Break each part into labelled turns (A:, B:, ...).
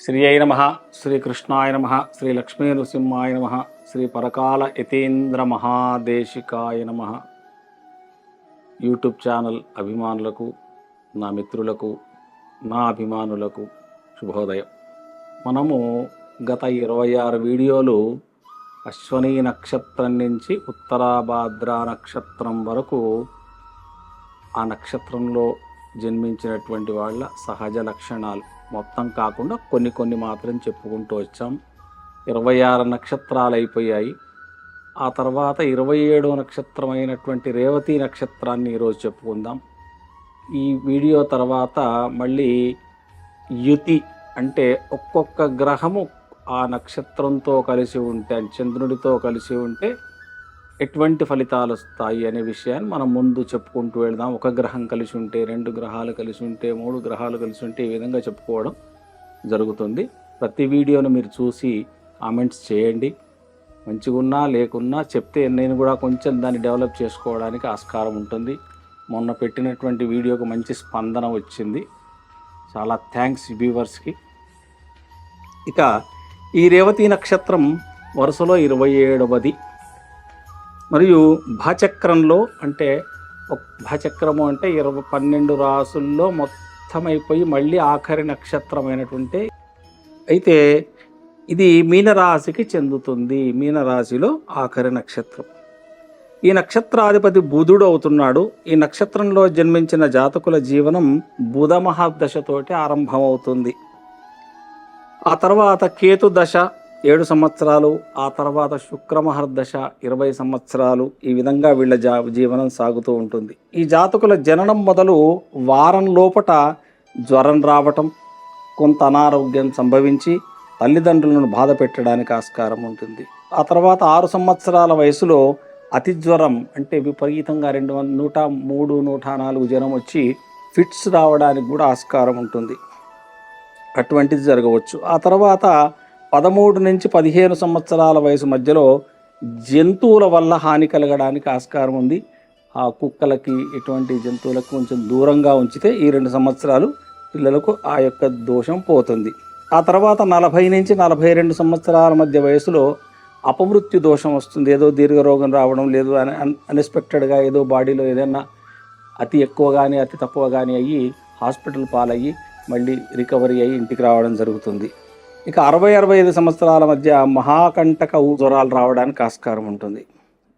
A: శ్రీ అయి నమ శ్రీకృష్ణాయ నమ శ్రీ లక్ష్మీ నృసింహాయ నమ శ్రీ పరకాల యతీంద్ర మహాదేశికాయ నమ. యూట్యూబ్ ఛానల్ అభిమానులకు నా మిత్రులకు నా అభిమానులకు శుభోదయం. మనము గత ఇరవై ఆరు వీడియోలు అశ్వనీ నక్షత్రం నుంచి ఉత్తరాభాద్ర నక్షత్రం వరకు ఆ నక్షత్రంలో జన్మించినటువంటి వాళ్ళ సహజ లక్షణాలు. మొత్తం కాకుండా కొన్ని కొన్ని మాత్రం చెప్పుకుంటూ వచ్చాం. ఇరవై ఆరు నక్షత్రాలు అయిపోయాయి. ఆ తర్వాత ఇరవై ఏడో నక్షత్రం అయినటువంటి రేవతి నక్షత్రాన్ని ఈరోజు చెప్పుకుందాం. ఈ వీడియో తర్వాత మళ్ళీ యుతి అంటే ఒక్కొక్క గ్రహము ఆ నక్షత్రంతో కలిసి ఉంటే చంద్రుడితో కలిసి ఉంటే ఎటువంటి ఫలితాలు వస్తాయి అనే విషయాన్ని మనం ముందు చెప్పుకుంటూ వెళ్దాం. ఒక గ్రహం కలిసి ఉంటే రెండు గ్రహాలు కలిసి ఉంటే మూడు గ్రహాలు కలిసి ఉంటే ఈ విధంగా చెప్పుకోవడం జరుగుతుంది. ప్రతి వీడియోను మీరు చూసి కామెంట్స్ చేయండి. మంచిగున్నా లేకున్నా చెప్తే నేను కూడా కొంచెం దాన్ని డెవలప్ చేసుకోవడానికి ఆస్కారం ఉంటుంది. మొన్న పెట్టినటువంటి వీడియోకు మంచి స్పందన వచ్చింది. చాలా థ్యాంక్స్ వ్యూవర్స్కి. ఇక ఈ రేవతి నక్షత్రం వరుసలో ఇరవై ఏడవది. మరియు భాచక్రంలో అంటే ఒక భాచక్రము అంటే ఇరవై పన్నెండు రాసుల్లో మొత్తం అయిపోయి మళ్ళీ ఆఖరి నక్షత్రమైనటువంటి అయితే ఇది మీనరాశికి చెందుతుంది. మీనరాశిలో ఆఖరి నక్షత్రం. ఈ నక్షత్రాధిపతి బుధుడు అవుతున్నాడు. ఈ నక్షత్రంలో జన్మించిన జాతకుల జీవనం బుధ మహాదశతోటి ఆరంభమవుతుంది. ఆ తర్వాత కేతు దశ ఏడు సంవత్సరాలు ఆ తర్వాత శుక్రమహర్దశ ఇరవై సంవత్సరాలు ఈ విధంగా వీళ్ళ జా జీవనం సాగుతూ ఉంటుంది. ఈ జాతకుల జననం మొదలు వారం లోపట జ్వరం రావటం కొంత అనారోగ్యం సంభవించి తల్లిదండ్రులను బాధ పెట్టడానికి ఆస్కారం ఉంటుంది. ఆ తర్వాత ఆరు సంవత్సరాల వయసులో అతి జ్వరం అంటే విపరీతంగా రెండు వంద నూట మూడు నూట నాలుగు జ్వరం వచ్చి ఫిట్స్ రావడానికి కూడా ఆస్కారం ఉంటుంది. అటువంటిది జరగవచ్చు. ఆ తర్వాత పదమూడు నుంచి పదిహేను సంవత్సరాల వయసు మధ్యలో జంతువుల వల్ల హాని కలగడానికి ఆస్కారం ఉంది. ఆ కుక్కలకి ఎటువంటి జంతువులకు కొంచెం దూరంగా ఉంచితే ఈ రెండు సంవత్సరాలు పిల్లలకు ఆ యొక్క దోషం పోతుంది. ఆ తర్వాత నలభై నుంచి నలభై రెండు సంవత్సరాల మధ్య వయసులో అపమృత్యు దోషం వస్తుంది. ఏదో దీర్ఘరోగం రావడం లేదు అని అన్ఎక్స్పెక్టెడ్గా ఏదో బాడీలో ఏదైనా అతి ఎక్కువ కానీ అతి తక్కువ కానీ అయ్యి హాస్పిటల్ పాలయ్యి మళ్ళీ రికవరీ అయ్యి ఇంటికి రావడం జరుగుతుంది. ఇక అరవై అరవై ఐదు సంవత్సరాల మధ్య మహాకంటక జ్వరాలు రావడానికి ఆస్కారం ఉంటుంది.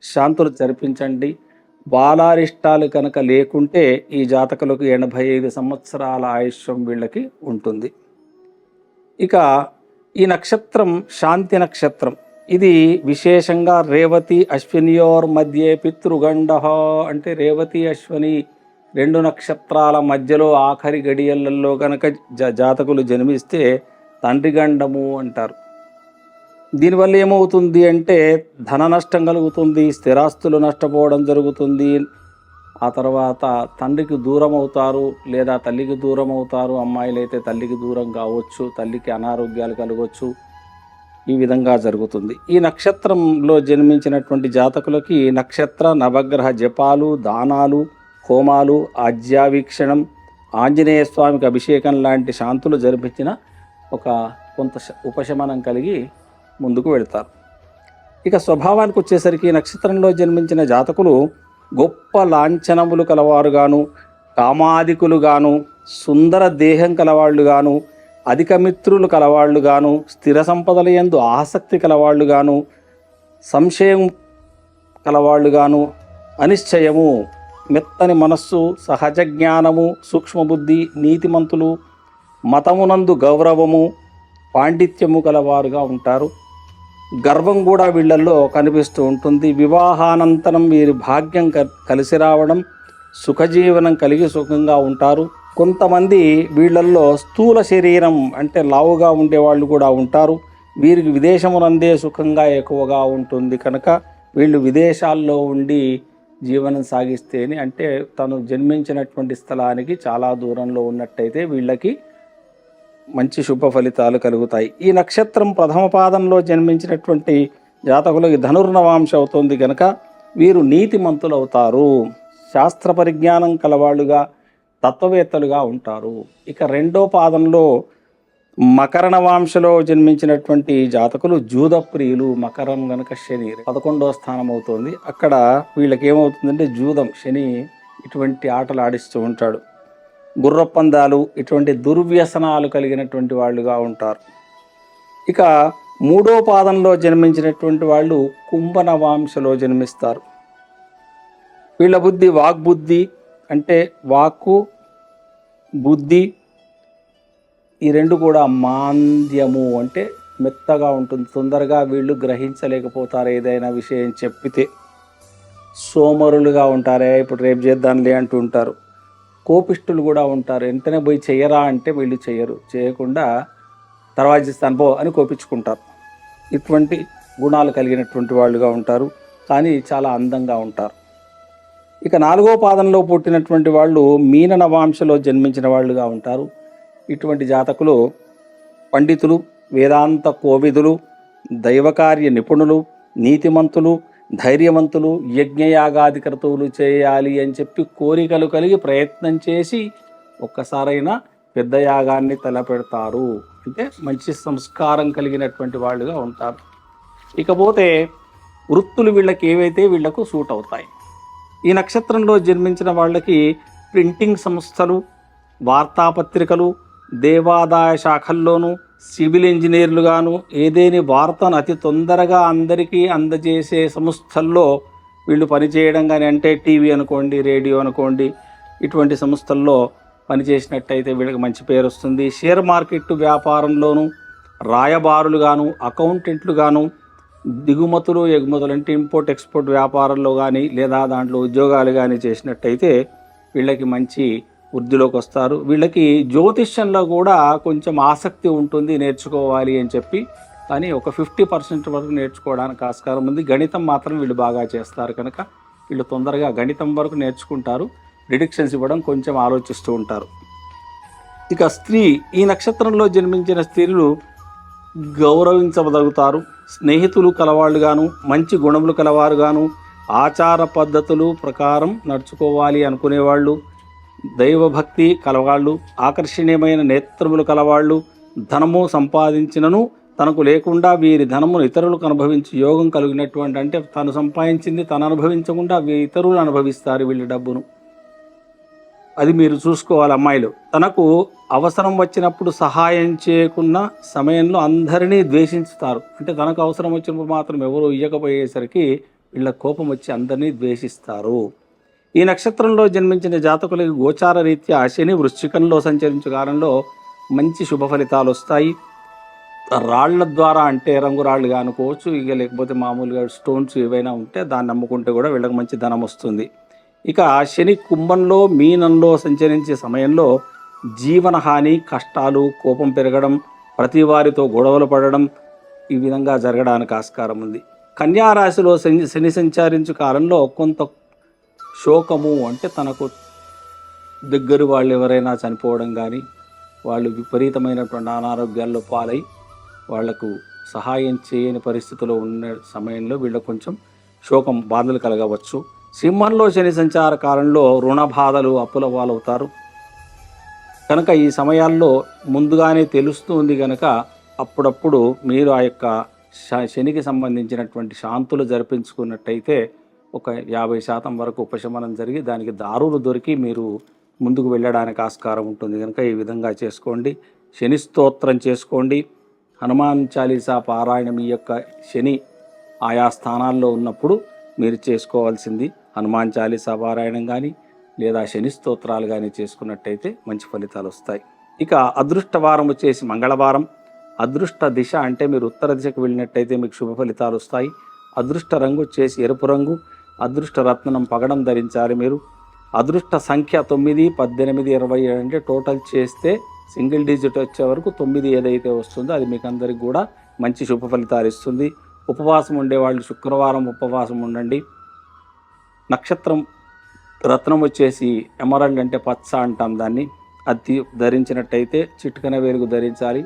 A: శాంతులు జరిపించండి. బాలారిష్టాలు కనుక లేకుంటే ఈ జాతకులకు ఎనభై ఐదు సంవత్సరాల ఆయుష్యం వీళ్ళకి ఉంటుంది. ఇక ఈ నక్షత్రం శాంతి నక్షత్రం. ఇది విశేషంగా రేవతి అశ్వినియోర్ మధ్యే పితృగండ అంటే రేవతి అశ్విని రెండు నక్షత్రాల మధ్యలో ఆఖరి గడియలలో కనుక జ జాతకులు జన్మిస్తే తండ్రి గండము అంటారు. దీనివల్ల ఏమవుతుంది అంటే ధన నష్టం కలుగుతుంది స్థిరాస్తులు నష్టపోవడం జరుగుతుంది. ఆ తర్వాత తండ్రికి దూరం అవుతారు లేదా తల్లికి దూరం అవుతారు అమ్మాయిలైతే తల్లికి దూరం కావచ్చు తల్లికి అనారోగ్యాలు కలగవచ్చు ఈ విధంగా జరుగుతుంది. ఈ నక్షత్రంలో జన్మించినటువంటి జాతకులకి నక్షత్ర నవగ్రహ జపాలు దానాలు హోమాలు ఆజ్యావీక్షణం ఆంజనేయ స్వామికి అభిషేకం లాంటి శాంతులు జరిపించిన ఒక కొంత శ- ఉపశమనం కలిగి ముందుకు వెళ్తారు. ఇక స్వభావానికి వచ్చేసరికి నక్షత్రంలో జన్మించిన జాతకులు గొప్ప లాంఛనములు కలవారుగాను కామాదికులుగాను సుందర దేహం కలవాళ్ళుగాను అధిక మిత్రులు కలవాళ్ళుగాను స్థిర సంపదల యందు ఆసక్తి కలవాళ్ళుగాను సంశయం కలవాళ్ళుగాను అనిశ్చయము మెత్తని మనస్సు సహజ జ్ఞానము సూక్ష్మబుద్ధి నీతిమంతులు మతమునందు గౌరవము పాండిత్యము గలవారుగా ఉంటారు. గర్వం కూడా వీళ్ళల్లో కనిపిస్తూ ఉంటుంది. వివాహానంతరం వీరి భాగ్యం క- కలిసి రావడం సుఖజీవనం కలిగి సుఖంగా ఉంటారు. కొంతమంది వీళ్ళల్లో స్థూల శరీరం అంటే లావుగా ఉండేవాళ్ళు కూడా ఉంటారు. వీరికి విదేశమునందే సుఖంగా ఎక్కువగా ఉంటుంది కనుక వీళ్ళు విదేశాల్లో ఉండి జీవనం సాగిస్తేనే అంటే తను జన్మించినటువంటి స్థలానికి చాలా దూరంలో ఉన్నట్టయితే వీళ్ళకి మంచి శుభ ఫలితాలు కలుగుతాయి. ఈ నక్షత్రం ప్రథమ పాదంలో జన్మించినటువంటి జాతకులకి ధనుర్నవాంశ అవుతుంది కనుక వీరు నీతిమంతులు అవుతారు శాస్త్ర పరిజ్ఞానం కలవాళ్ళుగా తత్వవేత్తలుగా ఉంటారు. ఇక రెండో పాదంలో మకరణ వాంశలో జన్మించినటువంటి జాతకులు జూద ప్రియులు మకరం గనక శని పదకొండవ స్థానం అవుతుంది. అక్కడ వీళ్ళకి ఏమవుతుందంటే జూదం శని ఇటువంటి ఆటలు ఆడిస్తూ ఉంటాడు. గుర్రపందాలు ఇటువంటి దుర్వ్యసనాలు కలిగినటువంటి వాళ్ళుగా ఉంటారు. ఇక మూడో పాదంలో జన్మించినటువంటి వాళ్ళు కుంభనవాంశలో జన్మిస్తారు. వీళ్ళ బుద్ధి వాగ్బుద్ధి అంటే వాక్కు బుద్ధి ఈ రెండు కూడా మాంద్యము అంటే మెత్తగా ఉంటుంది. తొందరగా వీళ్ళు గ్రహించలేకపోతారు ఏదైనా విషయం చెప్పితే. సోమరులుగా ఉంటారే ఇప్పుడు రేపు చేద్దాంలే అంటూ ఉంటారు. కోపిష్ఠులు కూడా ఉంటారు. వెంటనే పోయి చెయ్యరా అంటే వీళ్ళు చేయరు. చేయకుండా తర్వాత చేస్తాను బో అని కోపించుకుంటారు. ఇటువంటి గుణాలు కలిగినటువంటి వాళ్ళుగా ఉంటారు. కానీ చాలా అందంగా ఉంటారు. ఇక నాలుగో పాదంలో పుట్టినటువంటి వాళ్ళు మీన నవాంశలో జన్మించిన వాళ్ళుగా ఉంటారు. ఇటువంటి జాతకులు పండితులు వేదాంత కోవిదులు దైవకార్య నిపుణులు నీతిమంతులు ధైర్యవంతులు యజ్ఞయాగాది క్రతువులు చేయాలి అని చెప్పి కోరికలు కలిగి ప్రయత్నం చేసి ఒక్కసారైనా పెద్ద యాగాన్ని తలపెడతారు. అంటే మంచి సంస్కారం కలిగినటువంటి వాళ్ళుగా ఉంటారు. ఇకపోతే వృత్తులు వీళ్ళకి ఏవైతే వీళ్ళకు సూట్ అవుతాయి. ఈ నక్షత్రంలో జన్మించిన వాళ్ళకి ప్రింటింగ్ సంస్థలు వార్తాపత్రికలు దేవాదాయ శాఖల్లోనూ సివిల్ ఇంజనీర్లుగాను ఏదేని వార్తను అతి తొందరగా అందరికీ అందజేసే సంస్థల్లో వీళ్ళు పనిచేయడం కానీ అంటే టీవీ అనుకోండి రేడియో అనుకోండి ఇటువంటి సంస్థల్లో పనిచేసినట్టయితే వీళ్ళకి మంచి పేరు వస్తుంది. షేర్ మార్కెట్ వ్యాపారంలోనూ రాయబారులుగాను అకౌంటెంట్లుగాను దిగుమతులు ఎగుమతులు అంటే ఇంపోర్ట్ ఎక్స్పోర్ట్ వ్యాపారంలో కానీ లేదా దాంట్లో ఉద్యోగాలు కానీ చేసినట్టయితే వీళ్ళకి మంచి వృద్ధిలోకి వస్తారు వీళ్ళకి జ్యోతిష్యంలో కూడా కొంచెం ఆసక్తి ఉంటుంది నేర్చుకోవాలి అని చెప్పి. కానీ ఒక ఫిఫ్టీ పర్సెంట్ వరకు నేర్చుకోవడానికి ఆస్కారం ఉంది. గణితం మాత్రం వీళ్ళు బాగా చేస్తారు కనుక వీళ్ళు తొందరగా గణితం వరకు నేర్చుకుంటారు. ప్రిడిక్షన్స్ ఇవ్వడం కొంచెం ఆలోచిస్తూ ఉంటారు. ఇక స్త్రీ ఈ నక్షత్రంలో జన్మించిన స్త్రీలు గౌరవించదగుతారు స్నేహితులు కలవాళ్ళుగాను మంచి గుణములు కలవారుగాను ఆచార పద్ధతులు ప్రకారం నడుచుకోవాలి అనుకునేవాళ్ళు. దైవభక్తి కలవాళ్ళు ఆకర్షణీయమైన నేత్రములు కలవాళ్ళు ధనము సంపాదించినను తనకు లేకుండా వీరి ధనమును ఇతరులకు అనుభవించి యోగం కలిగినటువంటి అంటే తను సంపాదించింది తను అనుభవించకుండా వీ- ఇతరులు అనుభవిస్తారు వీళ్ళ డబ్బును. అది మీరు చూసుకోవాలి అమ్మాయిలు. తనకు అవసరం వచ్చినప్పుడు సహాయం చేయకున్న సమయంలో అందరినీ ద్వేషించుతారు. అంటే తనకు అవసరం వచ్చినప్పుడు మాత్రం ఎవరు ఇయ్యకపోయేసరికి వీళ్ళ కోపం వచ్చి అందరినీ ద్వేషిస్తారు. ఈ నక్షత్రంలో జన్మించిన జాతకులకి గోచార రీత్యా శని వృశ్చికంలో సంచరించు కాలంలో మంచి శుభ ఫలితాలు వస్తాయి. రాళ్ళ ద్వారా అంటే రంగురాళ్ళు కానుకోవచ్చు ఇక లేకపోతే మామూలుగా స్టోన్స్ ఏవైనా ఉంటే దాన్ని నమ్ముకుంటే కూడా వీళ్ళకి మంచి ధనం వస్తుంది. ఇక శని కుంభంలో మీనంలో సంచరించే సమయంలో జీవనహాని కష్టాలు కోపం పెరగడం ప్రతి వారితో గొడవలు పడడం ఈ విధంగా జరగడానికి ఆస్కారం ఉంది. కన్యా రాశిలో శని శని సంచరించు కాలంలో కొంత శోకము అంటే తనకు దగ్గర వాళ్ళు ఎవరైనా చనిపోవడం కానీ వాళ్ళు విపరీతమైనటువంటి అనారోగ్యాల్లో పాలై వాళ్ళకు సహాయం చేయని పరిస్థితిలో ఉన్న సమయంలో వీళ్ళకు కొంచెం శోకం బాధలు కలగవచ్చు. సింహంలో శని సంచార కాలంలో రుణ బాధలు అప్పుల పాలవుతారు. కనుక ఈ సమయాల్లో ముందుగానే తెలుస్తుంది కనుక అప్పుడప్పుడు మీరు ఆ యొక్క శ- శనికి సంబంధించినటువంటి శాంతులు జరిపించుకున్నట్టయితే ఒక యాభై శాతం వరకు ఉపశమనం జరిగి దానికి దారులు దొరికి మీరు ముందుకు వెళ్ళడానికి ఆస్కారం ఉంటుంది. కనుక ఈ విధంగా చేసుకోండి. శని స్తోత్రం చేసుకోండి. హనుమాన్ చాలీసా పారాయణం ఈ యొక్క శని ఆయా స్థానాల్లో ఉన్నప్పుడు మీరు చేసుకోవాల్సింది హనుమాన్ చాలీసా పారాయణం కానీ లేదా శని స్తోత్రాలు కానీ చేసుకున్నట్టయితే మంచి ఫలితాలు వస్తాయి. ఇక అదృష్ట వారం వచ్చేసి మంగళవారం. అదృష్ట దిశ అంటే మీరు ఉత్తర దిశకు వెళ్ళినట్టయితే మీకు శుభ ఫలితాలు వస్తాయి. అదృష్ట రంగు వచ్చేసి ఎరుపు రంగు అదృష్ట రత్నం పగడం ధరించాలి మీరు. అదృష్ట సంఖ్య తొమ్మిది పద్దెనిమిది ఇరవై ఏడు అంటే టోటల్ చేస్తే సింగిల్ డిజిట్ వచ్చే వరకు తొమ్మిది ఏదైతే వస్తుందో అది మీకు అందరికి కూడా మంచి శుభ ఫలితాలు ఇస్తుంది. ఉపవాసం ఉండేవాళ్ళు శుక్రవారం ఉపవాసం ఉండండి. నక్షత్రం రత్నం వచ్చేసి ఎమరల్డ్ అంటే పచ్చ అంటాం దాన్ని. అది ధరించినట్టయితే చిట్కన వేలుగు ధరించాలి.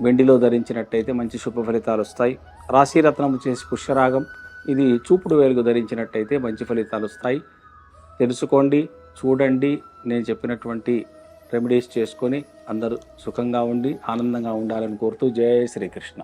A: వెండిలో ధరించినట్టయితే మంచి శుభ ఫలితాలు వస్తాయి. రాశి రత్నం వచ్చేసి పుష్యరాగం. ఇది చూపుడు వేలుగు ధరించినట్టయితే మంచి ఫలితాలు వస్తాయి. తెలుసుకోండి చూడండి నేను చెప్పినటువంటి రెమెడీస్ చేసుకొని అందరూ సుఖంగా ఉండి ఆనందంగా ఉండాలని కోరుతూ జై శ్రీకృష్ణ.